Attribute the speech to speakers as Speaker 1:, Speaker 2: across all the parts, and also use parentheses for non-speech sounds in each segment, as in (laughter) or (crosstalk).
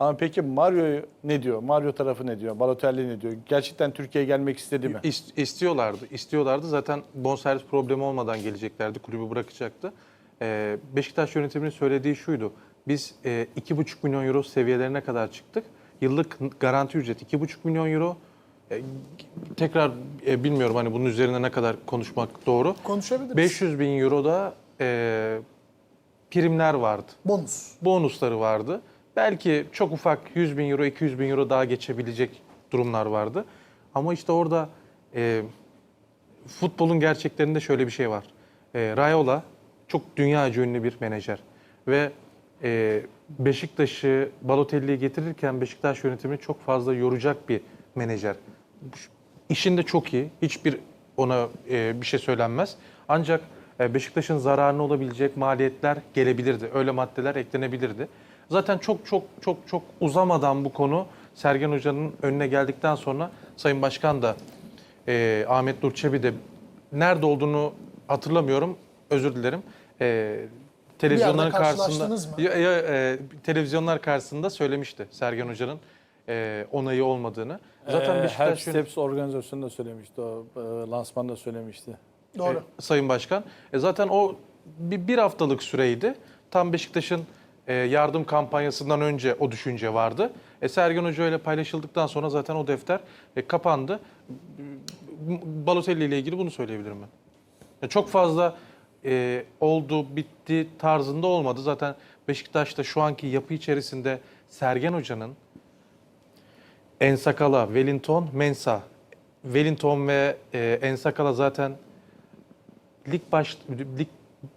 Speaker 1: Ama peki Mario ne diyor? Mario tarafı ne diyor? Balotelli ne diyor? Gerçekten Türkiye'ye gelmek istedi mi?
Speaker 2: İst- istiyorlardı. İstiyorlardı. Zaten bonservis problemi olmadan geleceklerdi. Kulübü bırakacaktı. Ee, Beşiktaş yönetiminin söylediği şuydu. Biz e, 2,5 milyon euro seviyelerine kadar çıktık. Yıllık garanti ücret 2,5 milyon euro. E, tekrar e, bilmiyorum hani bunun üzerine ne kadar konuşmak doğru.
Speaker 3: Konuşabiliriz.
Speaker 2: 500 bin euro da e, primler vardı.
Speaker 3: Bonus.
Speaker 2: bonusları vardı. Belki çok ufak 100 bin euro, 200 bin euro daha geçebilecek durumlar vardı. Ama işte orada e, futbolun gerçeklerinde şöyle bir şey var. E, Raiola çok dünyaca ünlü bir menajer. Ve e, Beşiktaş'ı Balotelli'yi getirirken Beşiktaş yönetimini çok fazla yoracak bir menajer. İşinde çok iyi. Hiçbir ona e, bir şey söylenmez. Ancak e, Beşiktaş'ın zararına olabilecek maliyetler gelebilirdi. Öyle maddeler eklenebilirdi. Zaten çok çok çok çok uzamadan bu konu Sergen Hoca'nın önüne geldikten sonra Sayın Başkan da e, Ahmet Nur Çebi de nerede olduğunu hatırlamıyorum. Özür dilerim. E, televizyonların karşısında
Speaker 3: mı?
Speaker 2: Ya- ya, e, televizyonlar karşısında söylemişti Sergen Hoca'nın e, onayı olmadığını. Zaten
Speaker 1: Ee,
Speaker 2: Beşiktaş
Speaker 1: Help Steps organizasyonunda söylemişti. O e, lansmanda söylemişti.
Speaker 3: Doğru.
Speaker 2: e, Sayın Başkan. E, zaten o bir, bir haftalık süreydi. Tam Beşiktaş'ın e, yardım kampanyasından önce o düşünce vardı. E, Sergen Hoca ile paylaşıldıktan sonra zaten o defter e, kapandı. Balotelli ile ilgili bunu söyleyebilirim ben. Ya çok fazla e, oldu, bitti tarzında olmadı. Zaten Beşiktaş'ta şu anki yapı içerisinde Sergen Hoca'nın Ensakala, Wellington, Mensa. Wellington ve e, Ensakala zaten lig baş lig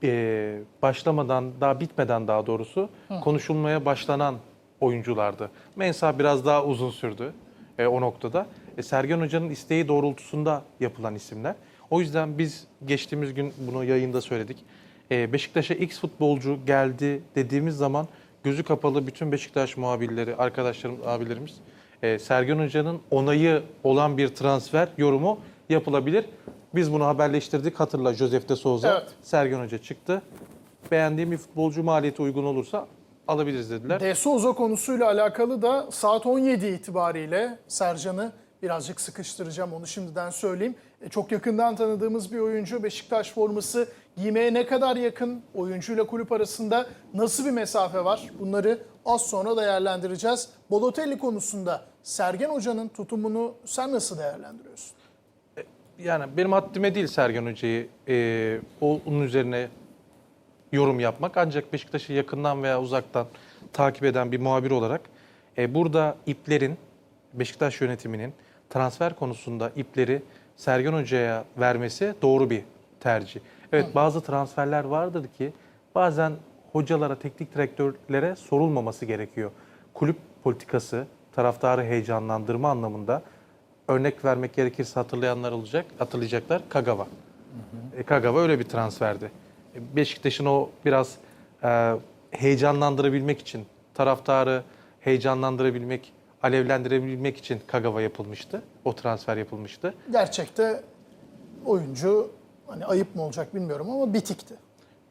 Speaker 2: e, başlamadan daha bitmeden daha doğrusu konuşulmaya başlanan oyunculardı. Mensa biraz daha uzun sürdü e, o noktada. E, Sergen Hoca'nın isteği doğrultusunda yapılan isimler. O yüzden biz geçtiğimiz gün bunu yayında söyledik. E, Beşiktaş'a X futbolcu geldi dediğimiz zaman gözü kapalı bütün Beşiktaş muhabirleri, arkadaşlarım, abilerimiz e, Sergen Hoca'nın onayı olan bir transfer yorumu yapılabilir. Biz bunu haberleştirdik. Hatırla Josef de Souza.
Speaker 3: Evet.
Speaker 2: Sergen Hoca çıktı. Beğendiğim bir futbolcu maliyeti uygun olursa alabiliriz dediler.
Speaker 3: De Souza konusuyla alakalı da saat 17 itibariyle Sercan'ı birazcık sıkıştıracağım onu şimdiden söyleyeyim. E, çok yakından tanıdığımız bir oyuncu Beşiktaş forması giymeye ne kadar yakın oyuncuyla kulüp arasında nasıl bir mesafe var bunları az sonra değerlendireceğiz. Bolotelli konusunda Sergen Hoca'nın tutumunu sen nasıl değerlendiriyorsun?
Speaker 2: Yani benim haddime değil Sergen Hoca'yı e, onun üzerine yorum yapmak. Ancak Beşiktaş'ı yakından veya uzaktan takip eden bir muhabir olarak e, burada iplerin Beşiktaş yönetiminin transfer konusunda ipleri Sergen Hoca'ya vermesi doğru bir tercih. Evet bazı transferler vardır ki bazen hocalara, teknik direktörlere sorulmaması gerekiyor. Kulüp politikası, taraftarı heyecanlandırma anlamında örnek vermek gerekirse hatırlayanlar olacak, hatırlayacaklar Kagawa. E, Kagawa öyle bir transferdi. E, Beşiktaş'ın o biraz e, heyecanlandırabilmek için, taraftarı heyecanlandırabilmek, alevlendirebilmek için Kagawa yapılmıştı. O transfer yapılmıştı.
Speaker 3: Gerçekte oyuncu hani ayıp mı olacak bilmiyorum ama bitikti.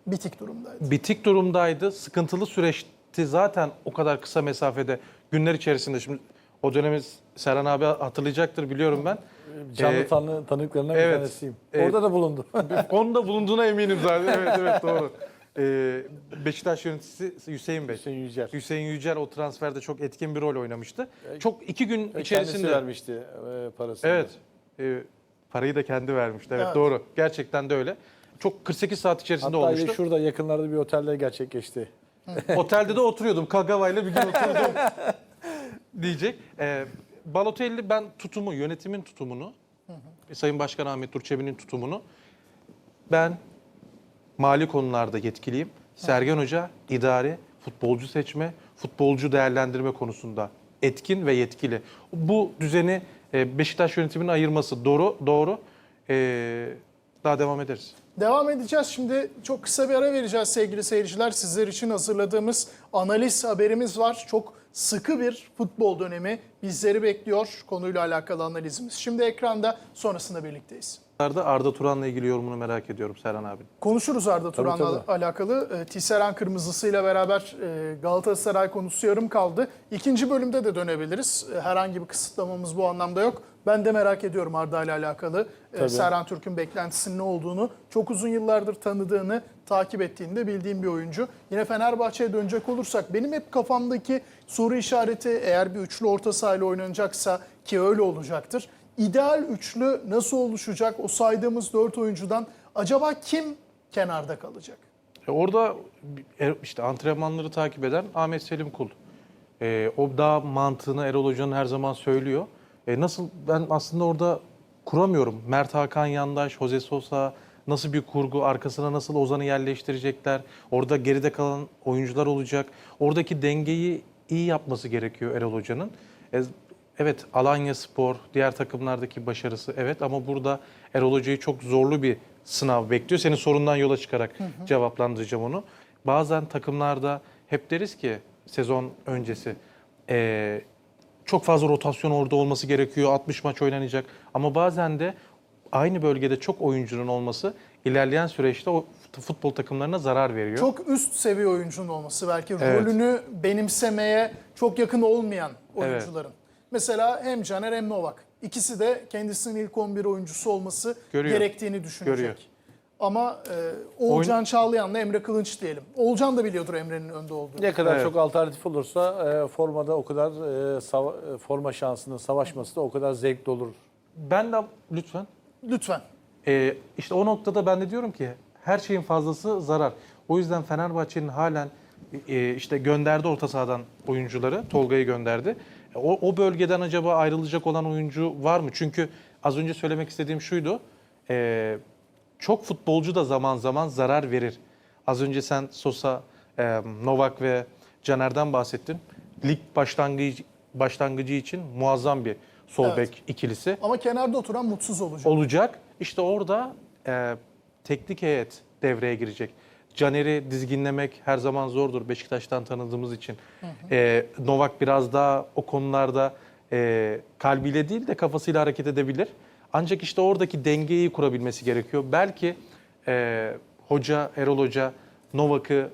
Speaker 3: Bitik durumdaydı.
Speaker 2: Bitik durumdaydı. Sıkıntılı süreçti zaten o kadar kısa mesafede günler içerisinde. Şimdi o dönemi Serhan abi hatırlayacaktır biliyorum ben.
Speaker 1: Canlı
Speaker 2: Ee,
Speaker 1: tanı, tanıklarından
Speaker 2: evet.
Speaker 1: bir tanesiyim.
Speaker 2: Evet.
Speaker 1: Orada da bulundu. (laughs)
Speaker 2: Onda bulunduğuna eminim zaten. Evet evet (laughs) doğru. Ee, Beşiktaş yöneticisi Hüseyin Bey.
Speaker 1: Hüseyin Yücel.
Speaker 2: Hüseyin Yücel o transferde çok etkin bir rol oynamıştı. Çok iki gün
Speaker 1: Kendisi
Speaker 2: içerisinde.
Speaker 1: vermişti e, parasını.
Speaker 2: Evet. Ee, parayı da kendi vermişti. Evet,
Speaker 3: Evet.
Speaker 2: doğru. Gerçekten de öyle. Çok 48 saat içerisinde
Speaker 1: Hatta
Speaker 2: olmuştu.
Speaker 1: şurada yakınlarda bir otelde gerçekleşti.
Speaker 2: Otelde de oturuyordum. Kagawa ile bir gün (laughs) oturdum diyecek. Ee, Balotelli ben tutumu, yönetimin tutumunu, Sayın Başkan Ahmet Durçebi'nin tutumunu ben mali konularda yetkiliyim. Sergen Hoca idari, futbolcu seçme, futbolcu değerlendirme konusunda etkin ve yetkili. Bu düzeni e, Beşiktaş yönetiminin ayırması doğru. doğru. Ee, daha devam ederiz.
Speaker 3: Devam edeceğiz. Şimdi çok kısa bir ara vereceğiz sevgili seyirciler. Sizler için hazırladığımız analiz haberimiz var. Çok sıkı bir futbol dönemi bizleri bekliyor konuyla alakalı analizimiz. Şimdi ekranda sonrasında birlikteyiz.
Speaker 2: Arda Turan'la ilgili yorumunu merak ediyorum Serhan abi.
Speaker 3: Konuşuruz Arda Turan'la alakalı. E, Tisserand kırmızısıyla beraber e, Galatasaray konusu yarım kaldı. İkinci bölümde de dönebiliriz. E, herhangi bir kısıtlamamız bu anlamda yok. Ben de merak ediyorum Arda ile alakalı. E,
Speaker 1: Tabii.
Speaker 3: Serhan Türk'ün beklentisinin ne olduğunu, çok uzun yıllardır tanıdığını, takip ettiğini de bildiğim bir oyuncu. Yine Fenerbahçe'ye dönecek olursak benim hep kafamdaki soru işareti eğer bir üçlü orta sahayla oynanacaksa ki öyle olacaktır. İdeal üçlü nasıl oluşacak? O saydığımız dört oyuncudan acaba kim kenarda kalacak?
Speaker 2: E, Orada e, işte antrenmanları takip eden Ahmet Selim Kul. E, o da mantığını Erol Hoca'nın her zaman söylüyor. E, nasıl ben aslında orada kuramıyorum. Mert Hakan Yandaş, Jose Sosa nasıl bir kurgu, arkasına nasıl Ozan'ı yerleştirecekler. Orada geride kalan oyuncular olacak. Oradaki dengeyi iyi yapması gerekiyor Erol Hoca'nın. E, evet Alanya Spor, diğer takımlardaki başarısı evet ama burada Erol Hoca'yı çok zorlu bir sınav bekliyor. Senin sorundan yola çıkarak cevaplandıracağım onu. Bazen takımlarda hep deriz ki sezon öncesi e, çok fazla rotasyon orada olması gerekiyor. 60 maç oynanacak. Ama bazen de aynı bölgede çok oyuncunun olması ilerleyen süreçte o futbol takımlarına zarar veriyor.
Speaker 3: Çok üst seviye oyuncunun olması belki
Speaker 2: Evet.
Speaker 3: rolünü benimsemeye çok yakın olmayan
Speaker 2: Evet.
Speaker 3: Mesela hem Caner hem Novak. İkisi de kendisinin ilk 11 oyuncusu olması
Speaker 2: Görüyor.
Speaker 3: gerektiğini düşünecek.
Speaker 2: Görüyor.
Speaker 3: Ama e, Oğulcan Çağlayan'la Emre Kılınç diyelim. Oğulcan da biliyordur Emre'nin önde olduğunu.
Speaker 1: Ne kadar
Speaker 2: Evet.
Speaker 1: çok alternatif olursa e, formada o kadar e, sava- e, forma şansının savaşması da o kadar zevkli olur.
Speaker 2: Ben de lütfen
Speaker 3: Lütfen.
Speaker 2: Ee, işte o noktada ben de diyorum ki her şeyin fazlası zarar. O yüzden Fenerbahçe'nin halen e, işte gönderdi orta sahadan oyuncuları. Tolga'yı gönderdi. O, o bölgeden acaba ayrılacak olan oyuncu var mı? Çünkü az önce söylemek istediğim şuydu. E, çok futbolcu da zaman zaman zarar verir. Az önce sen Sosa, e, Novak ve Caner'den bahsettin. Lig başlangıcı, başlangıcı için muazzam bir sol
Speaker 3: Evet.
Speaker 2: bek ikilisi
Speaker 3: Ama kenarda oturan mutsuz olacak.
Speaker 2: olacak. İşte orada e, teknik heyet devreye girecek. Caner'i dizginlemek her zaman zordur Beşiktaş'tan tanıdığımız için. E, Novak biraz daha o konularda e, kalbiyle değil de kafasıyla hareket edebilir. Ancak işte oradaki dengeyi kurabilmesi gerekiyor. Belki e, hoca, Erol Hoca Novak'ı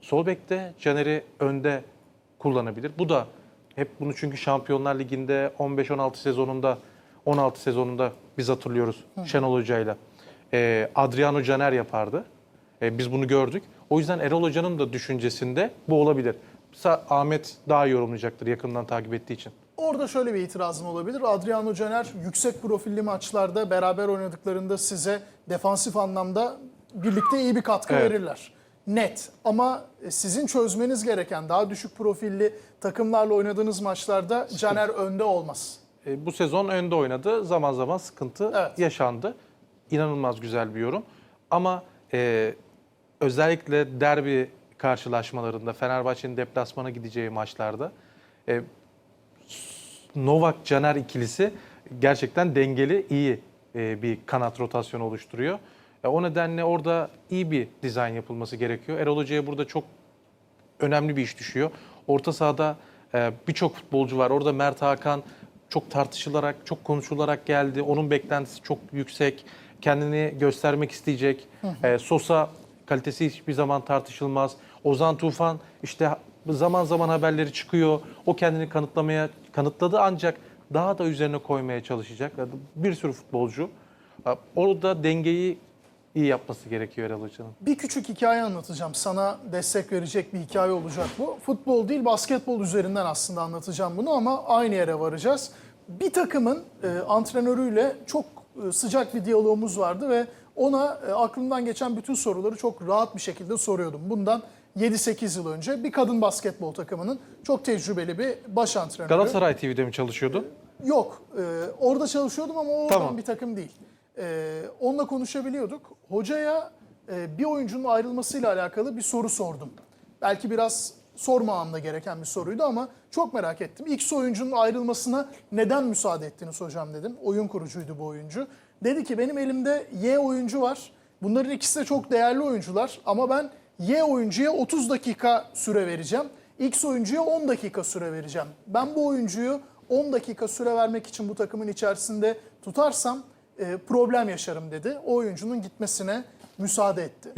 Speaker 2: sol bekte, Caner'i önde kullanabilir. Bu da hep bunu çünkü Şampiyonlar Ligi'nde 15-16 sezonunda 16 sezonunda biz hatırlıyoruz Şenol Hoca'yla. Ee, Adriano Caner yapardı. Ee, biz bunu gördük. O yüzden Erol Hoca'nın da düşüncesinde bu olabilir. Sa- Ahmet daha yorumlayacaktır yakından takip ettiği için.
Speaker 3: Orada şöyle bir itirazım olabilir. Adriano Caner yüksek profilli maçlarda beraber oynadıklarında size defansif anlamda birlikte iyi bir katkı
Speaker 2: Evet.
Speaker 3: verirler. Net. Ama e, sizin çözmeniz gereken daha düşük profilli takımlarla oynadığınız maçlarda Caner önde olmaz.
Speaker 2: E, bu sezon önde oynadı. Zaman zaman sıkıntı
Speaker 3: Evet.
Speaker 2: yaşandı. İnanılmaz güzel bir yorum. Ama e, özellikle derbi karşılaşmalarında Fenerbahçe'nin deplasmana gideceği maçlarda e, Novak Caner ikilisi gerçekten dengeli, iyi e, bir kanat rotasyonu oluşturuyor. E, o nedenle orada iyi bir dizayn yapılması gerekiyor. Erol Hoca'ya burada çok önemli bir iş düşüyor. Orta sahada e, birçok futbolcu var. Orada Mert Hakan çok tartışılarak, çok konuşularak geldi. Onun beklentisi çok yüksek. Kendini göstermek isteyecek. E, Sosa kalitesi hiçbir zaman tartışılmaz. Ozan Tufan işte zaman zaman haberleri çıkıyor. O kendini kanıtlamaya kanıtladı ancak daha da üzerine koymaya çalışacak. Bir sürü futbolcu. Orada dengeyi iyi yapması gerekiyor Erol Hoca'nın.
Speaker 3: Bir küçük hikaye anlatacağım. Sana destek verecek bir hikaye olacak bu. Futbol değil basketbol üzerinden aslında anlatacağım bunu ama aynı yere varacağız. Bir takımın e, antrenörüyle çok e, sıcak bir diyalogumuz vardı ve ona e, aklımdan geçen bütün soruları çok rahat bir şekilde soruyordum. Bundan 7-8 yıl önce bir kadın basketbol takımının çok tecrübeli bir baş antrenörü.
Speaker 2: Galatasaray TV'de mi çalışıyordu?
Speaker 3: Yok. e, orada çalışıyordum ama o
Speaker 2: Tamam.
Speaker 3: bir takım değil. E, onunla konuşabiliyorduk. Hocaya e, bir oyuncunun ayrılmasıyla alakalı bir soru sordum. Belki biraz sormamam da gereken bir soruydu ama çok merak ettim. X oyuncunun ayrılmasına neden müsaade ettiniz hocam dedim. Oyun kurucuydu bu oyuncu. Dedi ki benim elimde Y oyuncu var. Bunların ikisi de çok değerli oyuncular ama ben Y oyuncuya 30 dakika süre vereceğim. X oyuncuya 10 dakika süre vereceğim. Ben bu oyuncuyu 10 dakika süre vermek için bu takımın içerisinde tutarsam e, problem yaşarım dedi. O oyuncunun gitmesine müsaade etti.